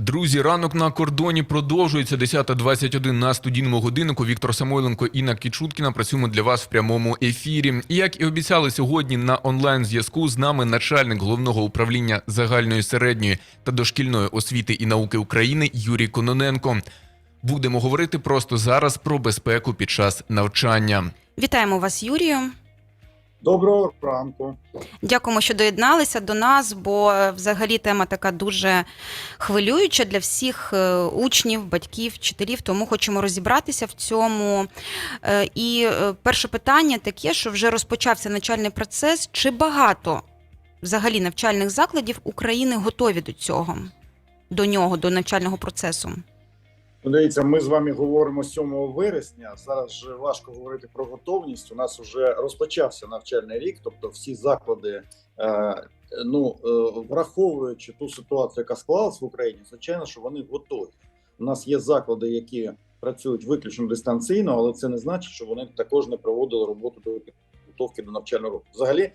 Друзі, ранок на кордоні продовжується 10.21 на студійному годиннику. Віктор Самойленко, Інна Кічуткіна. Працюємо для вас в прямому ефірі. І як і обіцяли сьогодні на онлайн зв'язку з нами начальник головного управління загальної середньої та дошкільної освіти і науки України Юрій Кононенко. Будемо говорити просто зараз про безпеку під час навчання. Вітаємо вас, Юрію. Доброго ранку. Дякуємо, що доєдналися до нас, бо е, взагалі тема така дуже хвилююча для всіх е, учнів, батьків, вчителів. Тому хочемо розібратися в цьому. Е, І перше питання таке, що вже розпочався навчальний процес. Чи багато взагалі навчальних закладів України готові до цього, до нього, до навчального процесу? Дивіться, ми з вами говоримо 7 вересня. Зараз же важко говорити про готовність. У нас вже розпочався навчальний рік, тобто всі заклади, е, ну е, враховуючи ту ситуацію, яка склалась в Україні, звичайно, що вони готові. У нас є заклади, які працюють виключно дистанційно, але це не значить, що вони також не проводили роботу до підготовки до навчального року. Взагалі е,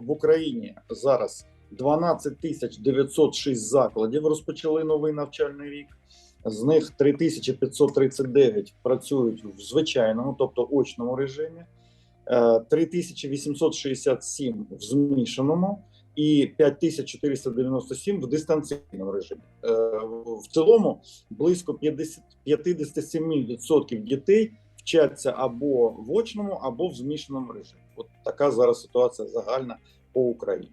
в Україні зараз 12 тисяч 906 закладів розпочали новий навчальний рік. З них 3539 працюють в звичайному, тобто очному режимі, е, 3867 в змішаному і 5497 в дистанційному режимі. Е, В цілому близько 50 57% дітей вчаться або в очному, або в змішаному режимі. От така зараз ситуація загальна по Україні.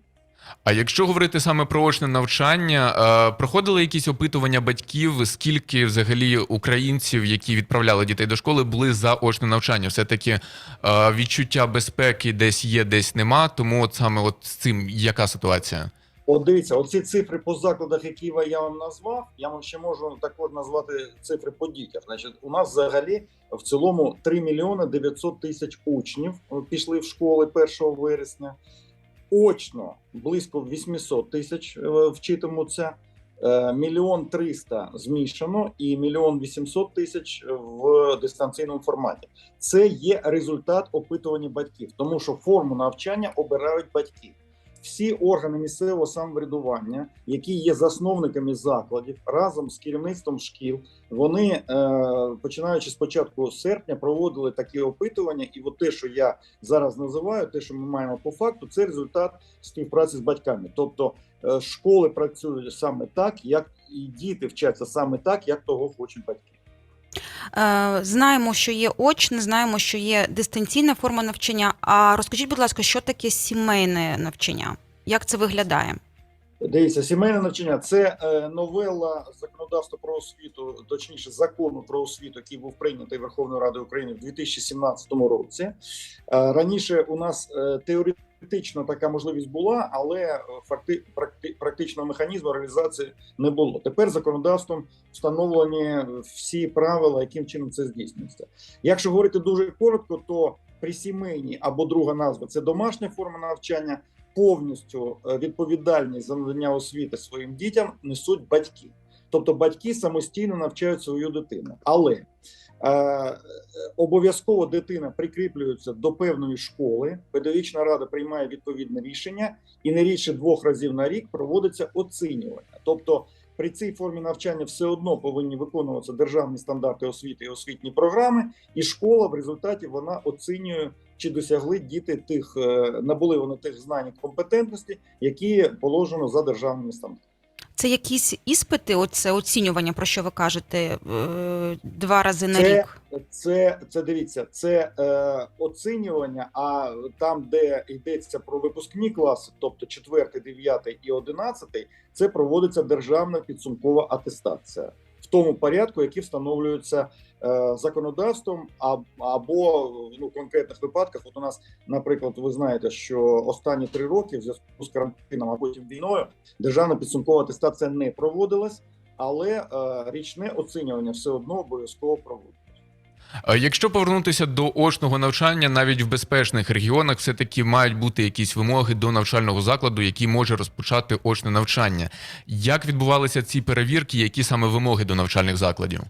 А якщо говорити саме про очне навчання, е, проходили якісь опитування батьків, скільки взагалі українців, які відправляли дітей до школи, були за очне навчання? Все таки е, відчуття безпеки десь є, десь нема. Тому от саме от з цим яка ситуація? От дивіться, оці цифри по закладах, які я вам назвав, я вам ще можу також назвати цифри по дітях. Значить, у нас взагалі в цілому 3 мільйони 900 тисяч учнів е, пішли в школи 1 вересня. Очно близько 800 тисяч е, вчитимуться. Е, Мільйон триста змішано і мільйон вісімсот тисяч в дистанційному форматі. Це є результат опитування батьків, тому що форму навчання обирають батьки всі органи місцевого самоврядування, які є засновниками закладів, разом з керівництвом шкіл, вони е, починаючи з початку серпня, проводили такі опитування. І от те, що я зараз називаю, те, що ми маємо по факту, це результат співпраці з батьками. Тобто е, школи працюють саме так, як і діти вчаться саме так, як того хочуть батьки. Е, Знаємо, що є очне, знаємо, що є дистанційна форма навчання. А розкажіть, будь ласка, що таке сімейне навчання? Як це виглядає? Дивіться, сімейне навчання це е, новела законодавства про освіту, точніше закону про освіту, який був прийнятий Верховною Радою України в 2017 році. Е, раніше у нас е, теоретично така можливість була, але е, факти, практи, практичного механізму реалізації не було. Тепер законодавством встановлені всі правила, яким чином це здійснюється. Якщо говорити дуже коротко, то при сімейній або друга назва це домашня форма навчання повністю е, відповідальність за надання освіти своїм дітям несуть батьки. Тобто батьки самостійно навчають свою дитину, але е, обов'язково дитина прикріплюється до певної школи. Педагогічна рада приймає відповідне рішення, і не рідше двох разів на рік проводиться оцінювання. Тобто, при цій формі навчання все одно повинні виконуватися державні стандарти освіти і освітні програми, і школа в результаті вона оцінює чи досягли діти тих, е, набули вони тих знань і компетентності, які положено за державними стандартами. Це якісь іспити, оце оцінювання, про що ви кажете, е, два рази на Це- рік. Це це дивіться, це е, оцінювання. А там, де йдеться про випускні класи, тобто 4, 9 і 11, це проводиться державна підсумкова атестація в тому порядку, який встановлюється е, законодавством, а, або ну, конкретних випадках. От у нас, наприклад, ви знаєте, що останні три роки в зв'язку з карантином, а потім війною, державна підсумкова атестація не проводилась, але е, річне оцінювання все одно обов'язково проводиться. Е, Якщо повернутися до очного навчання, навіть в безпечних регіонах, все таки мають бути якісь вимоги до навчального закладу, який може розпочати очне навчання. Як відбувалися ці перевірки? Які саме вимоги до навчальних закладів?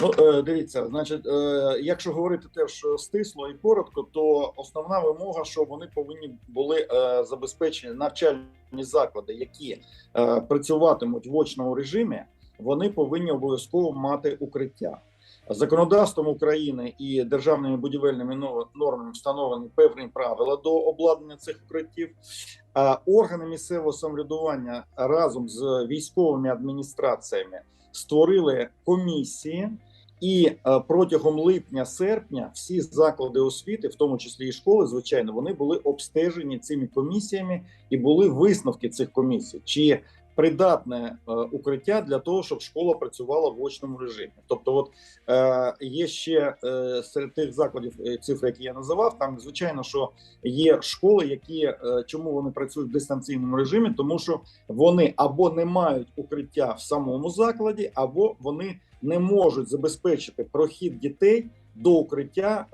Ну, е, дивіться, значить, е, якщо говорити теж стисло і коротко, то основна вимога, що вони повинні були забезпечені навчальні заклади, які працюватимуть в очному режимі, вони повинні обов'язково мати укриття. Законодавством України і державними будівельними но- нормами встановлені певні правила до обладнання цих укриттів. А органи місцевого самоврядування разом з військовими адміністраціями створили комісії, і е, протягом липня-серпня всі заклади освіти, в тому числі і школи, звичайно, вони були обстежені цими комісіями, і були висновки цих комісій, чи придатне е, укриття для того, щоб школа працювала в очному режимі. Тобто, от е, є ще е, серед тих закладів цифри, які я називав, там звичайно, що є школи, які чому вони працюють в дистанційному режимі, тому що вони або не мають укриття в самому закладі, або вони не можуть забезпечити прохід дітей до укриття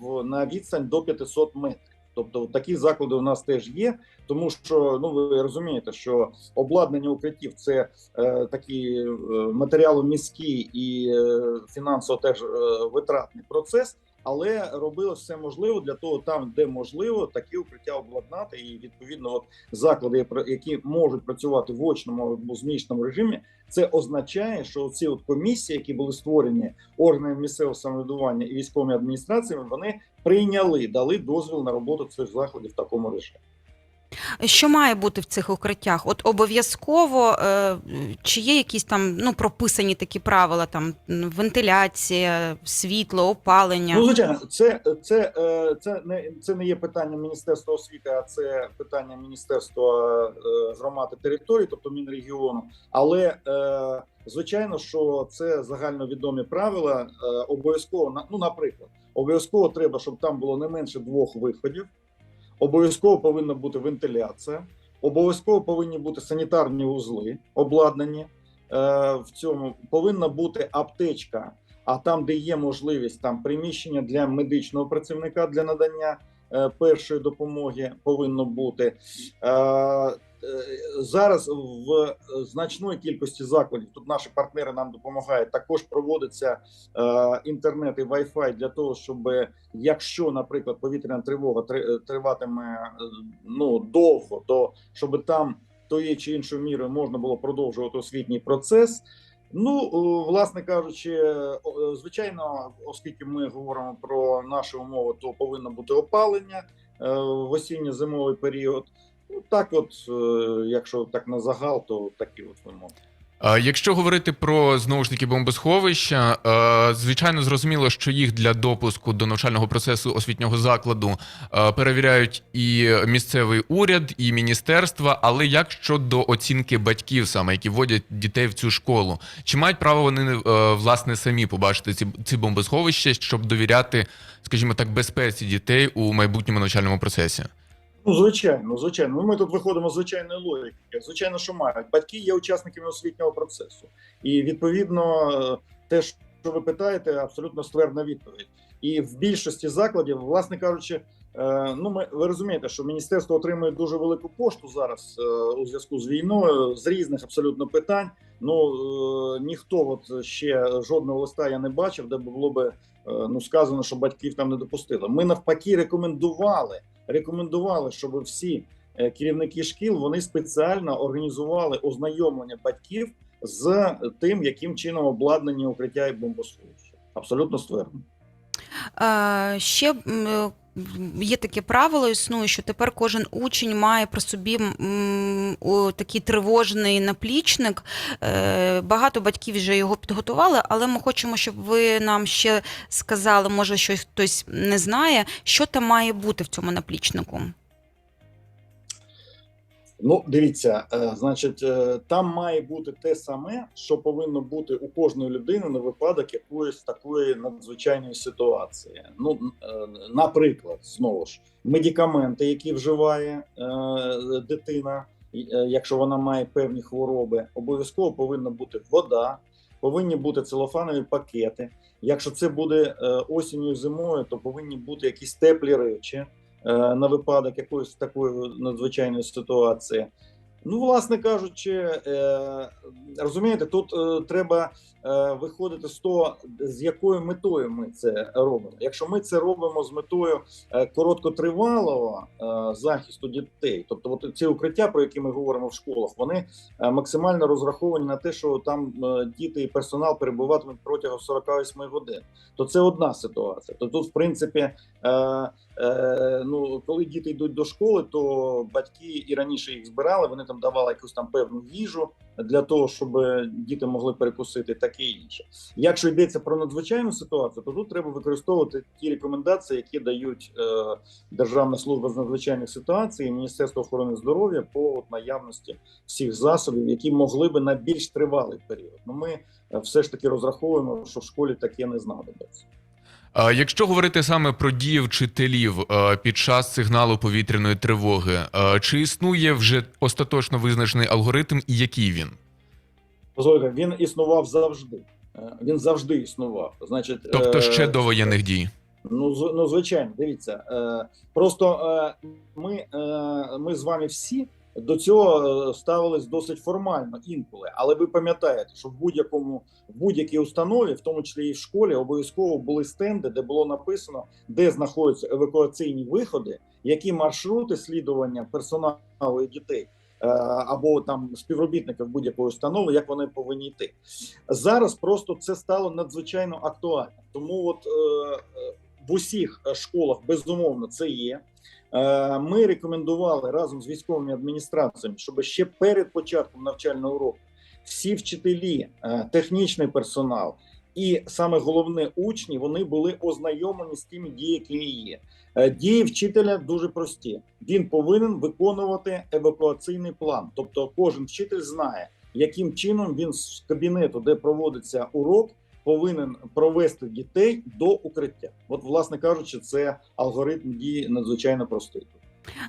в на відстань до 500 метрів. Тобто такі заклади у нас теж є, тому що ну ви розумієте, що обладнання укриттів це е, такі е, матеріаломіський і е, фінансово теж е, витратний процес. Але робили все можливе для того, там, де можливо, такі укриття обладнати, і відповідно, от заклади, які можуть працювати в очному або змішаному режимі, це означає, що ці от комісії, які були створені органами місцевого самоврядування і військовими адміністраціями, вони прийняли, дали дозвіл на роботу цих закладів в такому режимі. Що має бути в цих укриттях? От обов'язково е, чи є якісь там ну прописані такі правила, там вентиляція, світло, опалення? Ну, звичайно, це, це, е, це, не, це не є питання Міністерства освіти, а це питання Міністерства е, громад і територій, тобто Мінрегіону. Але звичайно, що це загальновідомі правила. Обов'язково на- ну, наприклад, обов'язково треба, щоб там було не менше двох виходів. Обов'язково повинна бути вентиляція, обов'язково повинні бути санітарні узли, обладнані. Е, в цьому повинна бути аптечка. А там, де є можливість, там приміщення для медичного працівника для надання е, першої допомоги повинно бути. Е, е, зараз в значної кількості закладів тут наші партнери нам допомагають. Також проводиться е, інтернет і Wi-Fi для того, щоб якщо, наприклад, повітряна тривога три- триватиме е, ну довго, то щоб там тої чи іншою мірою можна було продовжувати освітній процес. Ну, власне кажучи, е, звичайно, оскільки ми говоримо про наші умови, то повинно бути опалення е, в осінньо-зимовий період. Ну так, от, е, якщо так на загал, то такі от вимоги. Якщо говорити про знову ж таки бомбосховища, е, звичайно зрозуміло, що їх для допуску до навчального процесу освітнього закладу е, перевіряють і місцевий уряд, і міністерства. Але як щодо оцінки батьків, саме які вводять дітей в цю школу, чи мають право вони власне самі побачити ці, ці бомбосховища, щоб довіряти, скажімо так, безпеці дітей у майбутньому навчальному процесі? Ну, звичайно, звичайно. Ну, ми тут виходимо з звичайної логіки. Звичайно, що мають. Батьки є учасниками освітнього процесу. І відповідно, е, те, що ви питаєте, абсолютно ствердна відповідь. І в більшості закладів, власне кажучи, е, ну ми ви розумієте, що міністерство отримує дуже велику пошту зараз е, у зв'язку з війною з різних абсолютно питань. Ну ніхто от ще жодного листа я не бачив, де було би ну сказано, що батьків там не допустили. Ми навпаки рекомендували рекомендували, щоб всі е, керівники шкіл вони спеціально організували ознайомлення батьків з тим, яким чином обладнані укриття і бомбосховища. Абсолютно ствердно. Е, ще е, є таке правило, існує, що тепер кожен учень має при собі такий тривожний наплічник. Е, Багато батьків вже його підготували, але ми хочемо, щоб ви нам ще сказали, може, щось хтось не знає, що там має бути в цьому наплічнику. Ну, дивіться, е, значить, е, там має бути те саме, що повинно бути у кожної людини на випадок якоїсь такої надзвичайної ситуації. Ну, е, наприклад, знову ж медикаменти, які вживає дитина, якщо вона має певні хвороби, обов'язково повинна бути вода, повинні бути целофанові пакети. Якщо це буде осінню зимою, то повинні бути якісь теплі речі на випадок якоїсь такої надзвичайної ситуації. Ну, власне кажучи, е, розумієте, тут е, треба е, виходити з того, з якою метою ми це робимо. Якщо ми це робимо з метою короткотривалого захисту дітей, тобто от ці укриття, про які ми говоримо в школах, вони максимально розраховані на те, що там діти і персонал перебуватимуть протягом 48 годин. То це одна ситуація. То тут, в принципі, ну коли діти йдуть до школи, то батьки і раніше їх збирали. Вони там давали якусь там певну їжу для того, щоб діти могли перекусити, таке інше. Якщо йдеться про надзвичайну ситуацію, то тут треба використовувати ті рекомендації, які дають е, Державна служба з надзвичайних ситуацій і Міністерство охорони здоров'я по наявності всіх засобів, які могли би на більш тривалий період. Ну ми е, все ж таки розраховуємо, що в школі таке не знадобиться. Якщо говорити саме про дії вчителів е, під час сигналу повітряної тривоги, е, чи існує вже остаточно визначений алгоритм і який він? Дозвольте, він існував завжди. Е, Він завжди існував. Значить, Тобто е, ще до воєнних дій? Ну, ну звичайно, дивіться. Просто ми, ми з вами всі до цього е, ставились досить формально інколи. Але ви пам'ятаєте, що в будь-якому в будь-якій установі, в тому числі і в школі, обов'язково були стенди, де було написано, де знаходяться евакуаційні виходи, які маршрути слідування персоналу і дітей. е, Або там співробітників будь-якої установи, як вони повинні йти зараз. Просто це стало надзвичайно актуально. Тому, от е, е, в усіх школах безумовно це є. Е, Ми рекомендували разом з військовими адміністраціями, щоб ще перед початком навчального року всі вчителі, е, технічний персонал і саме головне учні вони були ознайомлені з тими діями, які є. Е, Дії вчителя дуже прості. Він повинен виконувати евакуаційний план. Тобто, кожен вчитель знає, яким чином він з кабінету, де проводиться урок, повинен провести дітей до укриття. От, власне кажучи, це алгоритм дії надзвичайно простий.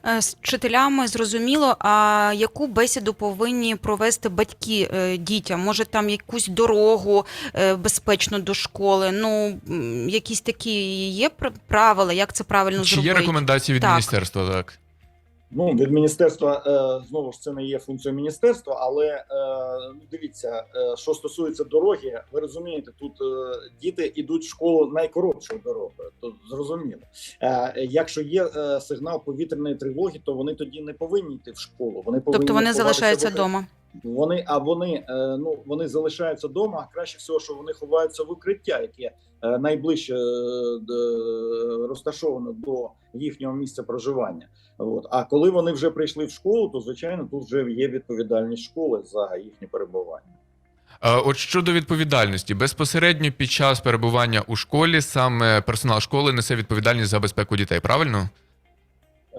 Е, З вчителями зрозуміло, а яку бесіду повинні провести батьки е, дітям? Може, там якусь дорогу е, безпечну до школи? Ну, якісь такі є пр- правила, як це правильно Чи зробити? є рекомендації від Так. міністерства? Так. Ну від міністерства е, знову ж це не є функцією міністерства, але е, ну, дивіться, е, що стосується дороги, ви розумієте, тут діти йдуть в школу найкоротшою дорогою. То зрозуміло. Якщо є сигнал повітряної тривоги, то вони тоді не повинні йти в школу. Вони повинні Тобто вони залишаються вдома. Вони а вони е, ну вони залишаються вдома. Краще всього, що вони ховаються в укриття, яке е, найближче е, розташовано до їхнього місця проживання. От а коли вони вже прийшли в школу, то звичайно тут вже є відповідальність школи за їхнє перебування. От щодо відповідальності, безпосередньо під час перебування у школі саме персонал школи несе відповідальність за безпеку дітей, правильно?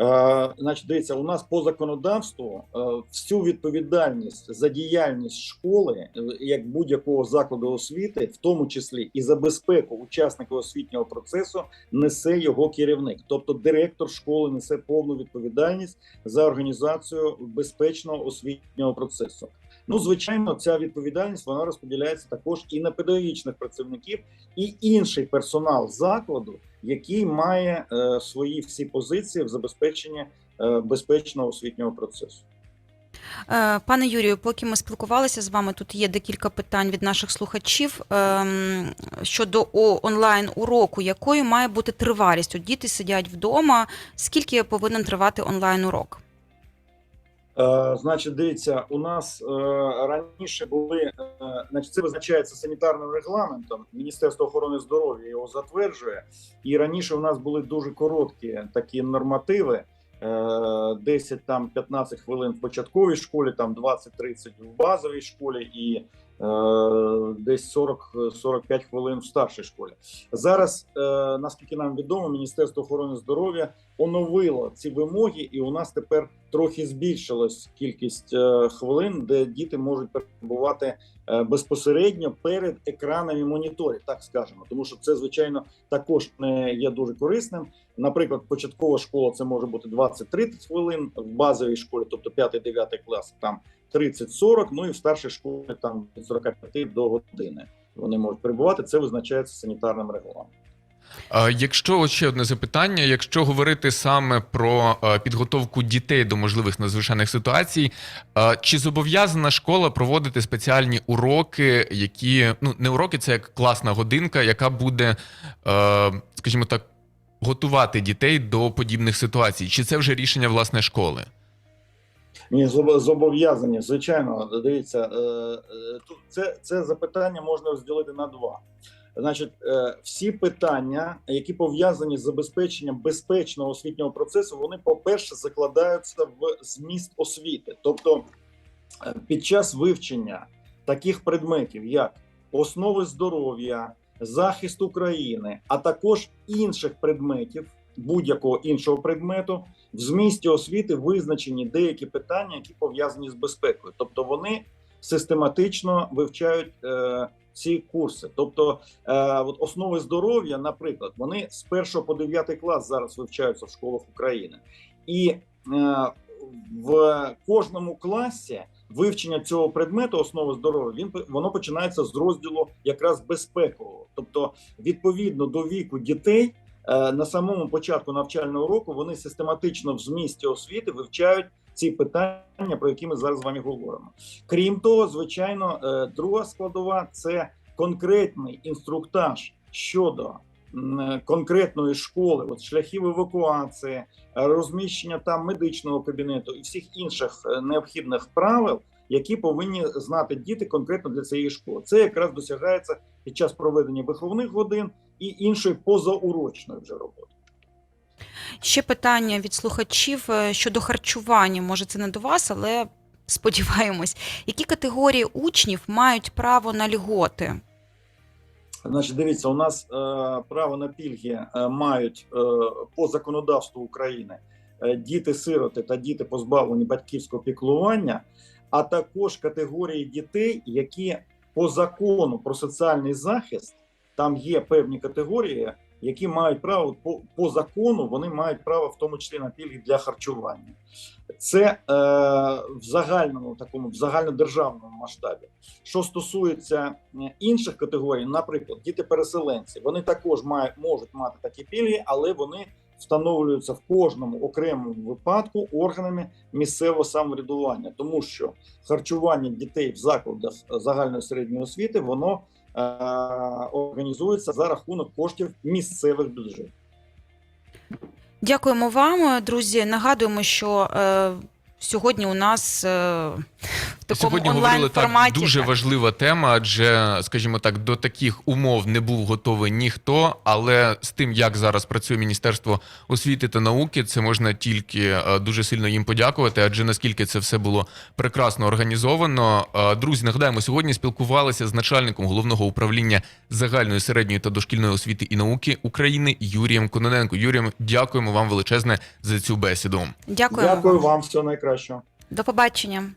Е, значить, дивіться, у нас по законодавству е, всю відповідальність за діяльність школи, е, як будь-якого закладу освіти, в тому числі і за безпеку учасника освітнього процесу, несе його керівник. Тобто директор школи несе повну відповідальність за організацію безпечного освітнього процесу. Ну, звичайно, ця відповідальність вона розподіляється також і на педагогічних працівників, і інший персонал закладу, який має е, свої всі позиції в забезпеченні е, безпечного освітнього процесу. Е, Пане Юрію, поки ми спілкувалися з вами, тут є декілька питань від наших слухачів ем, щодо онлайн уроку, якою має бути тривалість? От діти сидять вдома. Скільки повинен тривати онлайн урок? Е, значить, дивіться, у нас е, раніше були, е, значить, це визначається санітарним регламентом. Міністерство охорони здоров'я його затверджує. І раніше у нас були дуже короткі такі нормативи. е, 10 там 15 хвилин в початковій школі, там 20-30 в базовій школі і десь 40-45 хвилин в старшій школі. Зараз, е, наскільки нам відомо, Міністерство охорони здоров'я оновило ці вимоги, і у нас тепер трохи збільшилась кількість е, хвилин, де діти можуть перебувати е, безпосередньо перед екранами моніторів, так скажемо, тому що це звичайно також не є дуже корисним. Наприклад, початкова школа це може бути 20-30 хвилин в базовій школі, тобто 5-9 клас, там 30-40, ну і в старшій школі там від 45 до години вони можуть перебувати. Це визначається санітарним регламентом. Якщо ще одне запитання, якщо говорити саме про е, підготовку дітей до можливих надзвичайних ситуацій, е, чи зобов'язана школа проводити спеціальні уроки, які ну не уроки, це як класна годинка, яка буде, е, скажімо так, готувати дітей до подібних ситуацій? Чи це вже рішення власне школи? Ні, зобо- зобов'язані, звичайно. Дивіться, е, е, це, це запитання можна розділити на два. Значить, е, всі питання, які пов'язані з забезпеченням безпечного освітнього процесу, вони, по-перше, закладаються в зміст освіти. Тобто, під час вивчення таких предметів, як основи здоров'я, захист України, а також інших предметів, будь-якого іншого предмету, в змісті освіти визначені деякі питання, які пов'язані з безпекою. Тобто вони систематично вивчають е, ці курси. Тобто, е, от основи здоров'я, наприклад, вони з 1 по 9 клас зараз вивчаються в школах України, і е, в кожному класі вивчення цього предмету основи здоров'я він воно починається з розділу якраз безпекового, тобто відповідно до віку дітей. Е, на самому початку навчального року вони систематично в змісті освіти вивчають ці питання, про які ми зараз з вами говоримо. Крім того, звичайно, е, друга складова це конкретний інструктаж щодо конкретної школи, от шляхів евакуації, е, розміщення там медичного кабінету і всіх інших е, необхідних правил, які повинні знати діти конкретно для цієї школи. Це якраз досягається під час проведення виховних годин і іншої позаурочної вже роботи. Ще питання від слухачів е, щодо харчування. Може, це не до вас, але сподіваємось, які категорії учнів мають право на льготи? Значить, дивіться, у нас е, право на пільги е, мають е, по законодавству України е, діти-сироти та діти позбавлені батьківського піклування, а також категорії дітей, які по закону про соціальний захист там є певні категорії, які мають право по, по закону, вони мають право в тому числі на пільги для харчування. Це е, в загальному такому в загальнодержавному масштабі. Що стосується е, інших категорій, наприклад, діти-переселенці, вони також мають можуть мати такі пільги, але вони встановлюються в кожному окремому випадку органами місцевого самоврядування, тому що харчування дітей в закладах загальної середньої освіти воно організується за рахунок коштів місцевих бюджетів. Дякуємо вам, друзі. Нагадуємо, що е, сьогодні у нас е, такому Сьогодні онлайн говорили так дуже важлива тема, адже, скажімо так, до таких умов не був готовий ніхто. Але з тим, як зараз працює Міністерство освіти та науки, це можна тільки е, дуже сильно їм подякувати, адже наскільки це все було прекрасно організовано. Е, Друзі, нагадаємо, сьогодні спілкувалися з начальником головного управління загальної середньої та дошкільної освіти і науки України Юрієм Кононенко. Юрієм, дякуємо вам величезне за цю бесіду. Дякуємо. Дякую вам, всього найкращого. До побачення.